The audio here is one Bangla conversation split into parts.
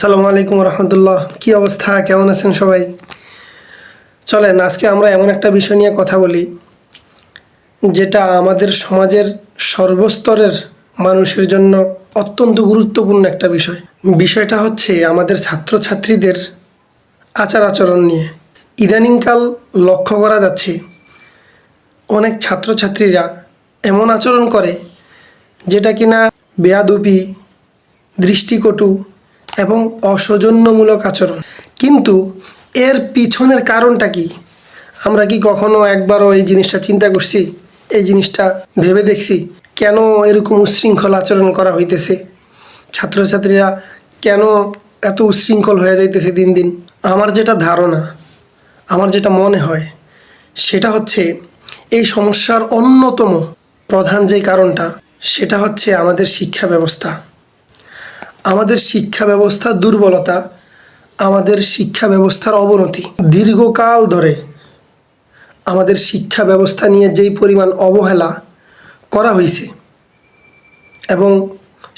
আসসালামু আলাইকুম রহমতুল্লাহ। কী অবস্থা? কেমন আছেন সবাই? চলেন, আজকে আমরা এমন একটা বিষয় নিয়ে কথা বলি, যেটা আমাদের সমাজের সর্বস্তরের মানুষের জন্য অত্যন্ত গুরুত্বপূর্ণ একটা বিষয়। বিষয়টা হচ্ছে আমাদের ছাত্রছাত্রীদের আচার আচরণ নিয়ে। ইদানিংকাল লক্ষ্য করা যাচ্ছে, অনেক ছাত্রছাত্রীরা এমন আচরণ করে, যেটা কিনা বেয়াদুপি, দৃষ্টিকটু এবং অসৌজন্যমূলক আচরণ। কিন্তু এর পিছনের কারণটা কি? আমরা কি কখনো একবারও এই জিনিসটা চিন্তা করছি? এই জিনিসটা ভেবে দেখছি? কেন এরকম উশৃঙ্খল আচরণ করা হইতেছে? ছাত্রছাত্রীরা কেন এত উশৃঙ্খল হয়ে যাইতেছে দিন দিন? আমার যেটা ধারণা, আমার যেটা মনে হয়, সেটা হচ্ছে এই সমস্যার অন্যতম প্রধান যে কারণটা, সেটা হচ্ছে আমাদের শিক্ষা ব্যবস্থা। আমাদের শিক্ষা ব্যবস্থার দুর্বলতা, আমাদের শিক্ষা ব্যবস্থার অবনতি। দীর্ঘকাল ধরে আমাদের শিক্ষা ব্যবস্থা নিয়ে যেই পরিমাণ অবহেলা করা হয়েছে এবং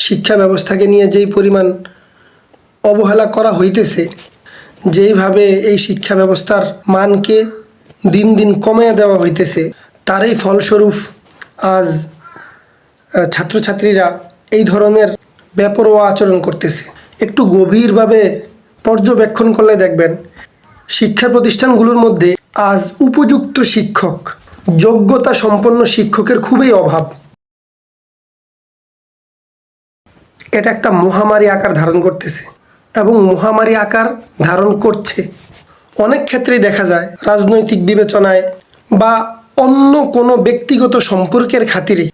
শিক্ষা ব্যবস্থাকে নিয়ে যেই পরিমাণ অবহেলা করা হইতেছে, যেইভাবে এই শিক্ষা ব্যবস্থার মানকে দিন দিন কমিয়ে দেওয়া হইতেছে, তারই ফলস্বরূপ আজ ছাত্রছাত্রীরা এই ধরনের বেপরোয়া আচরণ করতেছে। একটু গভীরভাবে পর্যবেক্ষণ করলে দেখবেন, শিক্ষা প্রতিষ্ঠানগুলোর মধ্যে আজ উপযুক্ত শিক্ষক, যোগ্যতা সম্পন্ন শিক্ষকের খুবই অভাব। এটা একটা মহামারী আকার ধারণ করতেছে এবং মহামারী আকার ধারণ করছে। অনেক ক্ষেত্রেই দেখা যায়, রাজনৈতিক বিবেচনায় বা অন্য কোনো ব্যক্তিগত সম্পর্কের খাতিরে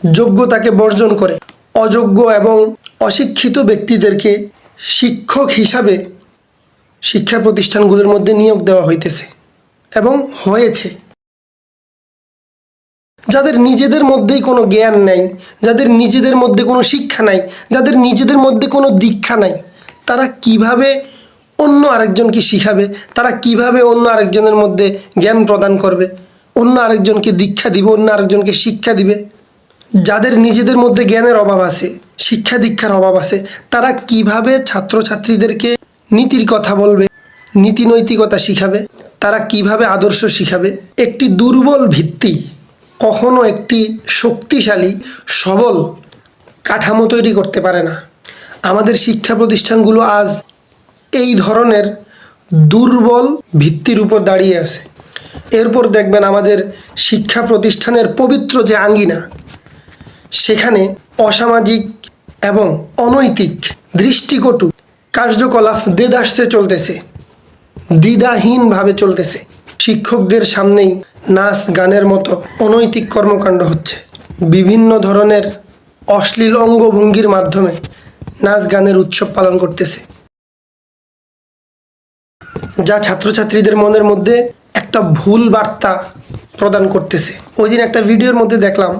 যোগ্যতাকে বর্জন করে। অযোগ্য এবং অশিক্ষিত ব্যক্তিদেরকে শিক্ষক হিসাবে শিক্ষা প্রতিষ্ঠানগুলোর মধ্যে নিয়োগ দেওয়া হইতেছে এবং হয়েছে। যাদের নিজেদের মধ্যেই কোনো জ্ঞান নাই, যাদের নিজেদের মধ্যে কোনো শিক্ষা নাই, যাদের নিজেদের মধ্যে কোনো দীক্ষা নাই, তারা কীভাবে অন্য আরেকজনকে শিখাবে? তারা কীভাবে অন্য আরেকজনের মধ্যে জ্ঞান প্রদান করবে? অন্য আরেকজনকে দীক্ষা দিবে, অন্য আরেকজনকে শিক্ষা দিবে? যাদের নিজেদের মধ্যে জ্ঞানের অভাব আছে, শিক্ষা দীক্ষার অভাব আছে, তারা কীভাবে ছাত্রছাত্রীদেরকে নীতির কথা বলবে, নীতি নৈতিকতা শিখাবে, তারা কীভাবে আদর্শ শিখাবে? একটি দুর্বল ভিত্তি, কখনো একটি শক্তিশালী, সবল কাঠামো তৈরি করতে পারে না। আমাদের শিক্ষা প্রতিষ্ঠানগুলো আজ এই ধরনের দুর্বল ভিত্তির উপর দাঁড়িয়ে আছে। এরপর দেখবেন আমাদের শিক্ষা প্রতিষ্ঠানের পবিত্র যে আঙ্গিনা সেখানে অসামাজিক এবং অনৈতিক দৃষ্টিকটু কার্যকলাপ দেদাসতে চলতেছে, দ্বিধাহীনভাবে চলতেছে। শিক্ষকদের সামনেই নাচ গানের মতো অনৈতিক কর্মকাণ্ড হচ্ছে। বিভিন্ন ধরনের অশ্লীল অঙ্গভঙ্গির মাধ্যমে নাচ গানের উৎসব পালন করতেছে। যা ছাত্রছাত্রীদের মনের মধ্যে একটা ভুল বার্তা প্রদান করতেছে। ওই দিন একটা ভিডিওর মধ্যে দেখলাম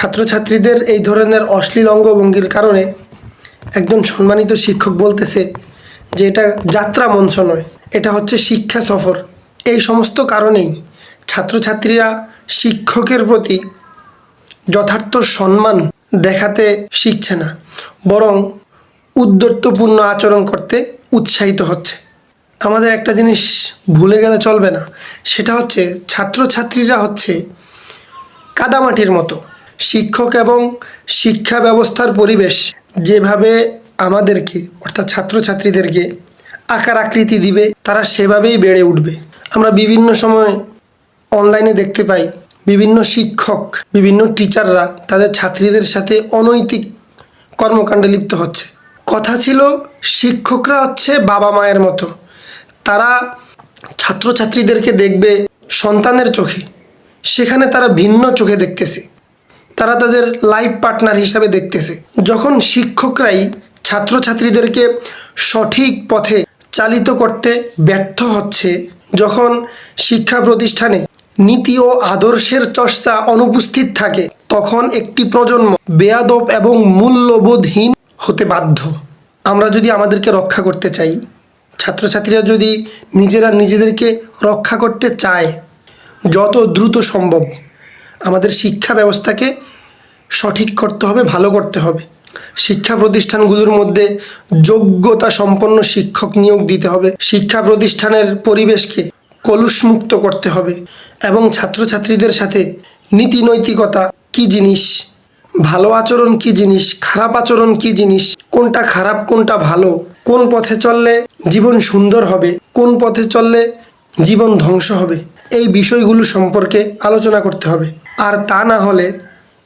ছাত্রছাত্রীদের এই ধরনের অশ্লীল অঙ্গভঙ্গির কারণে একজন সম্মানিত শিক্ষক বলতেছে যে এটা যাত্রা মঞ্চ নয়, এটা হচ্ছে শিক্ষা সফর। এই সমস্ত কারণেই ছাত্রছাত্রীরা শিক্ষকের প্রতি যথার্থ সম্মান দেখাতে শিখছে না, বরং উদ্যত্তপূর্ণ আচরণ করতে উৎসাহিত হচ্ছে। আমাদের একটা জিনিস ভুলে গেলে চলবে না, সেটা হচ্ছে ছাত্রছাত্রীরা হচ্ছে কাদামাটির মতো। শিক্ষক এবং শিক্ষা ব্যবস্থার পরিবেশ যেভাবে আমাদেরকে, অর্থাৎ ছাত্রছাত্রীদেরকে আকার আকৃতি দিবে, তারা সেভাবেই বেড়ে উঠবে। আমরা বিভিন্ন সময় অনলাইনে দেখতে পাই, বিভিন্ন শিক্ষক, বিভিন্ন টিচাররা তাদের ছাত্রীদের সাথে অনৈতিক কর্মকাণ্ডে লিপ্ত হচ্ছে। কথা ছিল, শিক্ষকরা হচ্ছে বাবা মায়ের মতো। তারা ছাত্রছাত্রীদেরকে দেখবে সন্তানের চোখে। সেখানে তারা ভিন্ন চোখে দেখতেছে। তারা তাদের লাইফ পার্টনার হিসাবে দেখতেছে। যখন শিক্ষকরাই ছাত্রছাত্রীদেরকে সঠিক পথে চালিত করতে ব্যর্থ হচ্ছে, যখন শিক্ষা প্রতিষ্ঠানে নীতি ও আদর্শের চর্চা অনুপস্থিত থাকে, তখন একটি প্রজন্ম বেয়াদব এবং মূল্যবোধহীন হতে বাধ্য। আমরা যদি আমাদেরকে রক্ষা করতে চাই, ছাত্রছাত্রীরা যদি নিজেরা নিজেদেরকে রক্ষা করতে চায়, যত দ্রুত সম্ভব আমাদের শিক্ষা ব্যবস্থাকে সঠিক করতে হবে, ভালো করতে হবে। শিক্ষা প্রতিষ্ঠানগুলোর মধ্যে যোগ্যতা সম্পন্ন শিক্ষক নিয়োগ দিতে হবে। শিক্ষা প্রতিষ্ঠানের পরিবেশকে কলুষমুক্ত করতে হবে এবং ছাত্রছাত্রীদের সাথে নীতি নৈতিকতা কী জিনিস, ভালো আচরণ কী জিনিস, খারাপ আচরণ কী জিনিস, কোনটা খারাপ, কোনটা ভালো, কোন পথে চললে জীবন সুন্দর হবে, কোন পথে চললে জীবন ধ্বংস হবে, এই বিষয়গুলো সম্পর্কে আলোচনা করতে হবে। আর তা না হলে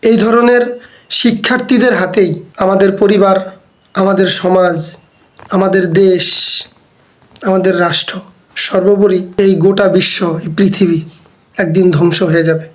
এই ধরনের শিক্ষার্থীদের হাতেই আমাদের পরিবার, আমাদের সমাজ, আমাদের দেশ, আমাদের রাষ্ট্র, সর্বোপরি এই গোটা বিশ্ব, এই পৃথিবী একদিন ধ্বংস হয়ে যাবে।